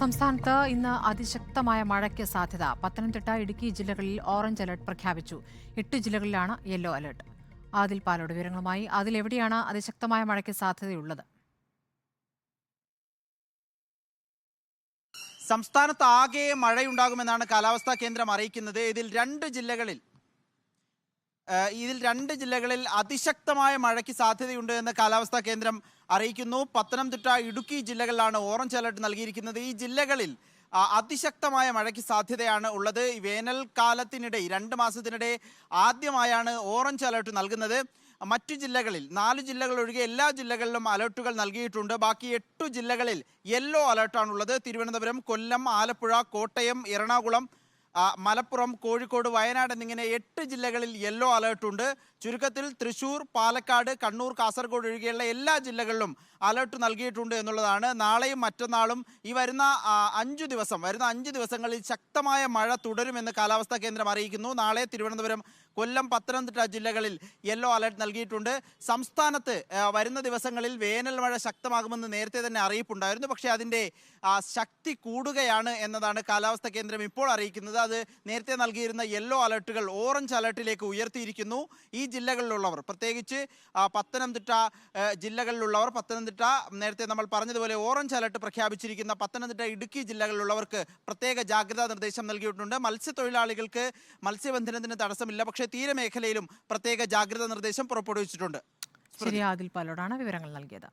സംസ്ഥാനത്ത് ഇന്ന് അതിശക്തമായ മഴയ്ക്ക് സാധ്യത. പത്തനംതിട്ട ഇടുക്കി ജില്ലകളിൽ ഓറഞ്ച് അലർട്ട് പ്രഖ്യാപിച്ചു. എട്ട് ജില്ലകളിലാണ് യെല്ലോ അലർട്ട് ആദിൽ പാലോട് വിവരങ്ങളുമായി. അതിൽ എവിടെയാണ് അതിശക്തമായ മഴയ്ക്ക് സാധ്യതയുള്ളത്? സംസ്ഥാനത്ത് ആകെ മഴയുണ്ടാകുമെന്നാണ് കാലാവസ്ഥാ കേന്ദ്രം അറിയിക്കുന്നത്. ഇതിൽ രണ്ട് ജില്ലകളിൽ ഇതിൽ രണ്ട് ജില്ലകളിൽ അതിശക്തമായ മഴയ്ക്ക് സാധ്യതയുണ്ട് എന്ന് കാലാവസ്ഥാ കേന്ദ്രം അറിയിക്കുന്നു. പത്തനംതിട്ട ഇടുക്കി ജില്ലകളിലാണ് ഓറഞ്ച് അലർട്ട് നൽകിയിരിക്കുന്നത്. ഈ ജില്ലകളിൽ അതിശക്തമായ മഴയ്ക്ക് സാധ്യതയാണ് ഉള്ളത്. വേനൽക്കാലത്തിനിടെ രണ്ട് മാസത്തിനിടെ ആദ്യമായാണ് ഓറഞ്ച് അലർട്ട് നൽകുന്നത്. മറ്റു ജില്ലകളിൽ നാല് ജില്ലകൾ ഒഴികെ എല്ലാ ജില്ലകളിലും അലർട്ടുകൾ നൽകിയിട്ടുണ്ട്. ബാക്കി എട്ടു ജില്ലകളിൽ യെല്ലോ അലർട്ടാണുള്ളത്. തിരുവനന്തപുരം കൊല്ലം ആലപ്പുഴ കോട്ടയം എറണാകുളം മലപ്പുറം കോഴിക്കോട് വയനാട് എന്നിങ്ങനെ എട്ട് ജില്ലകളിൽ യെല്ലോ അലേർട്ട് ഉണ്ട്. ചുരുക്കത്തിൽ തൃശൂർ പാലക്കാട് കണ്ണൂർ കാസർഗോഡ് ഒഴികെയുള്ള എല്ലാ ജില്ലകളിലും അലേർട്ട് നൽകിയിട്ടുണ്ട് എന്നുള്ളതാണ്. നാളെയും മറ്റന്നാളും ഈ വരുന്ന അഞ്ചു ദിവസം വരുന്ന അഞ്ച് ദിവസങ്ങളിൽ ശക്തമായ മഴ തുടരുമെന്ന് കാലാവസ്ഥാ കേന്ദ്രം അറിയിക്കുന്നു. നാളെ തിരുവനന്തപുരം കൊല്ലം പത്തനംതിട്ട ജില്ലകളിൽ യെല്ലോ അലർട്ട് നൽകിയിട്ടുണ്ട്. സംസ്ഥാനത്ത് വരുന്ന ദിവസങ്ങളിൽ വേനൽ മഴ ശക്തമാകുമെന്ന് നേരത്തെ തന്നെ അറിയിപ്പുണ്ടായിരുന്നു. പക്ഷേ അതിന്റെ ശക്തി കൂടുകയാണ് എന്നതാണ് കാലാവസ്ഥാ കേന്ദ്രം ഇപ്പോൾ അറിയിക്കുന്നത്. അത് നേരത്തെ നൽകിയിരുന്ന യെല്ലോ അലർട്ടുകൾ ഓറഞ്ച് അലർട്ടിലേക്ക് ഉയർത്തിയിരിക്കുന്നു ഈ ജില്ലകളിലുള്ളവർ. പ്രത്യേകിച്ച് പത്തനംതിട്ട ജില്ലകളിലുള്ളവർ പത്തനംതിട്ട നേരത്തെ നമ്മൾ പറഞ്ഞതുപോലെ ഓറഞ്ച് അലർട്ട് പ്രഖ്യാപിച്ചിരിക്കുന്ന പത്തനംതിട്ട ഇടുക്കി ജില്ലകളിലുള്ളവർക്ക് പ്രത്യേക ജാഗ്രതാ നിർദ്ദേശം നൽകിയിട്ടുണ്ട്. മത്സ്യത്തൊഴിലാളികൾക്ക് മത്സ്യബന്ധനത്തിന് തടസ്സമില്ല. പക്ഷേ തീരമേഖലയിലും പ്രത്യേക ജാഗ്രതാ നിർദ്ദേശം പുറപ്പെടുവിച്ചിട്ടുണ്ട്. ശരി ആദിൽ പാലോടാണ് വിവരങ്ങൾ നൽകിയത്.